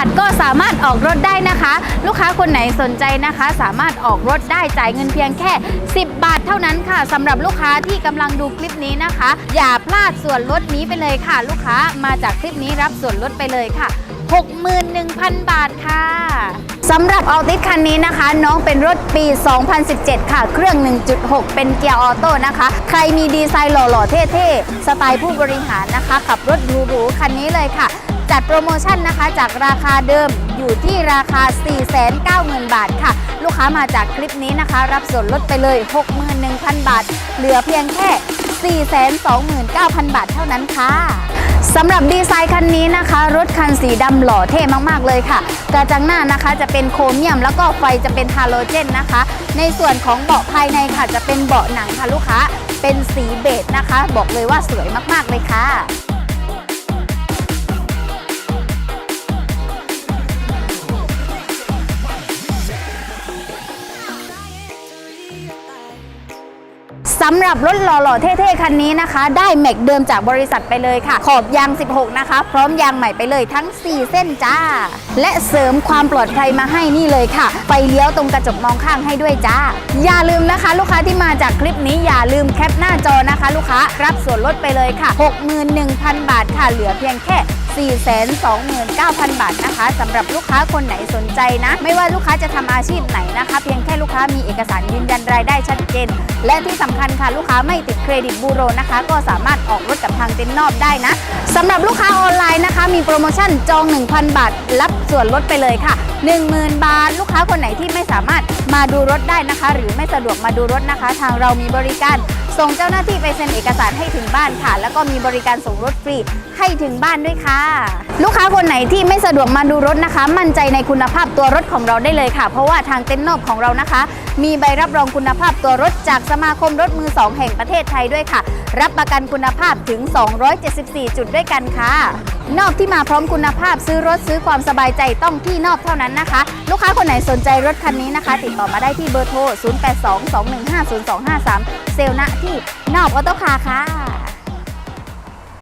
าทก็สามารถออกรถได้นะคะ ลูกค้าคนไหนสนใจนะคะ สามารถออกรถได้จ่ายเงินเพียงแค่ 10 บาทเท่านั้นค่ะสำหรับลูกค้าที่กำลังดูคลิปนี้นะคะ อย่าพลาดส่วนลดนี้ไปเลยค่ะ ลูกค้ามาจากคลิปนี้รับส่วนลดไปเลยค่ะ 61,000 บาทค่ะสำหรับออติสคันนี้นะคะ น้องเป็นรถปี 2017 ค่ะ เครื่อง 1.6 เป็นเกียร์ออโต้นะคะ ใครมีดีไซน์หล่อๆ เท่ๆ สไตล์ผู้บริหารนะคะ ขับรถหรูๆคันนี้เลยค่ะ จัดโปรโมชั่นนะคะจากราคาเดิมอยู่ที่ราคา 490,000 บาทค่ะ ลูกค้ามาจากคลิปนี้นะคะ รับส่วนลดไปเลย 61,000 บาท เหลือเพียงแค่ 429,000 บาทเท่านั้นค่ะสำหรับดีไซน์คันนี้นะคะ รถคันสีดำหล่อเท่มากๆเลยค่ะ กระจังหน้านะคะจะเป็นโครเมียม แล้วก็ไฟจะเป็นฮาโลเจนนะคะ ในส่วนของเบาะภายในค่ะจะเป็นเบาะหนังค่ะลูกค้า เป็นสีเบจนะคะ บอกเลยว่าสวยมากๆเลยค่ะ สำหรับรถหล่อๆเท่ๆคันนี้นะคะ ได้แม็กเดิมจากบริษัทไปเลยค่ะ ขอบยาง 16 นะคะ พร้อมยางใหม่ไปเลยทั้ง 4 เส้นจ้า และเสริมความปลอดภัยมาให้นี่เลยค่ะไฟเลี้ยวตรงกระจกมองข้างให้ด้วยจ้า อย่าลืมนะคะ ลูกค้าที่มาจากคลิปนี้อย่าลืมแคปหน้าจอนะคะ ลูกค้ารับส่วนลดไปเลยค่ะ 61,000 บาทค่ะเหลือเพียงแค่429,000 บาทนะคะสำหรับลูกค้าคนไหนสนใจนะ ไม่ว่าลูกค้าจะทำอาชีพไหนนะคะ เพียงแค่ลูกค้ามีเอกสารยืนยันรายได้ชัดเจน และที่สำคัญค่ะลูกค้าไม่ติดเครดิตบูโรนะคะ ก็สามารถออกรถกับทางเต็นนอบได้นะสำหรับลูกค้าออนไลน์นะคะ มีโปรโมชั่นจอง 1,000 บาท รับส่วนลดไปเลยค่ะ 10,000 บาท ลูกค้าคนไหนที่ไม่สามารถมาดูรถได้นะคะ หรือไม่สะดวกมาดูรถนะคะ ทางเรามีบริการส่งเจ้าหน้าที่ไปเซ็นเอกสารให้ถึงบ้านค่ะ แล้วก็มีบริการส่งรถฟรีให้ถึงบ้านด้วยค่ะลูกค้าคนไหนที่ไม่สะดวกมาดูรถนะคะ มั่นใจในคุณภาพตัวรถของเราได้เลยค่ะ เพราะว่าทางเต็นท์นอบของเรานะคะ มีใบรับรองคุณภาพตัวรถจากสมาคมรถมือสองแห่งประเทศไทยด้วยค่ะ รับประกันคุณภาพถึง 274 จุดด้วยกันค่ะ นอบที่มาพร้อมคุณภาพซื้อรถซื้อความสบายใจต้องที่นอบเท่านั้นนะคะ ลูกค้าคนไหนสนใจรถคันนี้นะคะ ติดต่อมาได้ที่เบอร์โทร 0822150253 เซลล์ณที่นอบออโต้คาร์ค่ะ